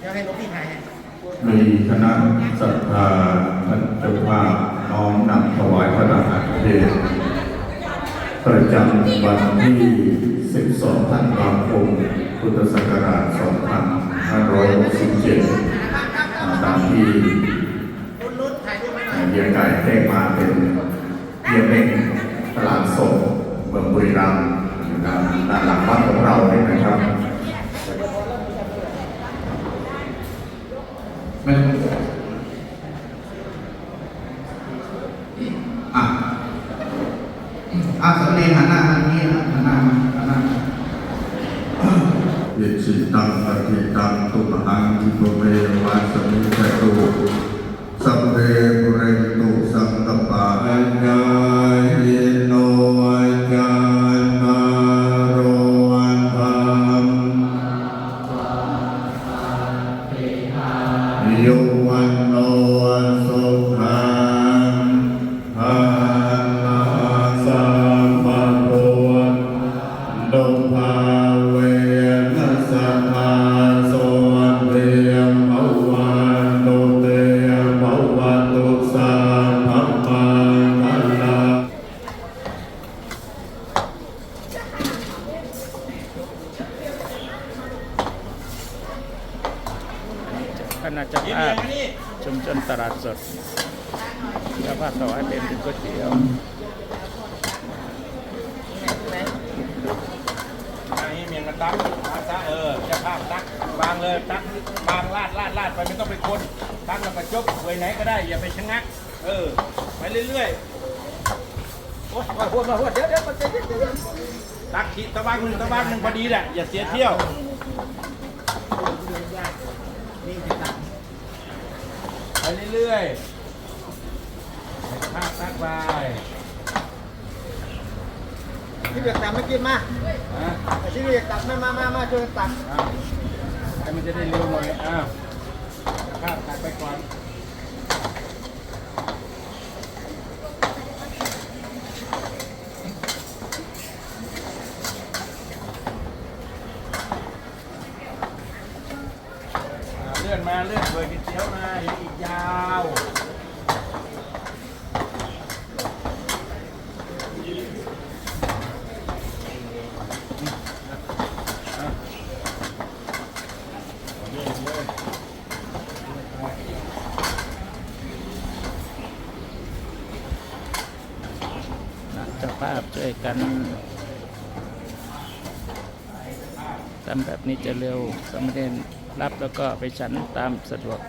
เดี๋ยวให้หลวงพี่ถ่ายให้มีคณะศรัทธาท่านเจ้าภาพน้อมนำถวายพระทหารเพลประจำวันที่ 12 ธันวาคม พุทธศักราช 2567 ตามที่เยียไก่แจ้งมาเป็นเยียเม่งตลาดสดเมืองบุรีรัมย์ด้านหลังวัดของเราเนี่ยนะครับ ไม่ต้องอะ อาสำเนียงหันหน้าทางนี้นะหันหน้ามาหันหน้ายิสิตังปฏิตังตุมหังกิปเมวัสมิจตุสัมเร คณะเจ้าภาพชุมชนตลาดสดเจ้าภาพถวายเป็นก๋วยเตี๋ยวอันนี้เมียงตักตักซะเออจะภาพตักวางเลยตักวางลาดลาดลาดไปไม่ต้องไปคนตักแล้วก็จบเวยไหนก็ได้อย่าไปชะงัก เออ ไปเรื่อยๆโอ้ยมาหัวมาหัวเดี๋ยวเดี๋ยวเดี๋ยวเดี๋ยวตักขีดตะวันหนึ่งตะวันหนึ่งพอดีแหละอย่าเสียเที่ยวนี่จะตัดไป เรื่อยๆภาพตักไปที่เบียกตัดไม่กินมาอะแต่ที่เบียกตัดมามามามาช่วยกันตัดอ้าวให้มันจะได้เร็วหน่อยอ้าวภาพตักไปก่อน ลื่อนมาเลื่อนเบอร์กินเตี๋ยวมายังอีกยาวอะภาพช่วยกันทำแบบนี้จะเร็วสมเณร รับแล้วก็ไปฉันตามสะดวก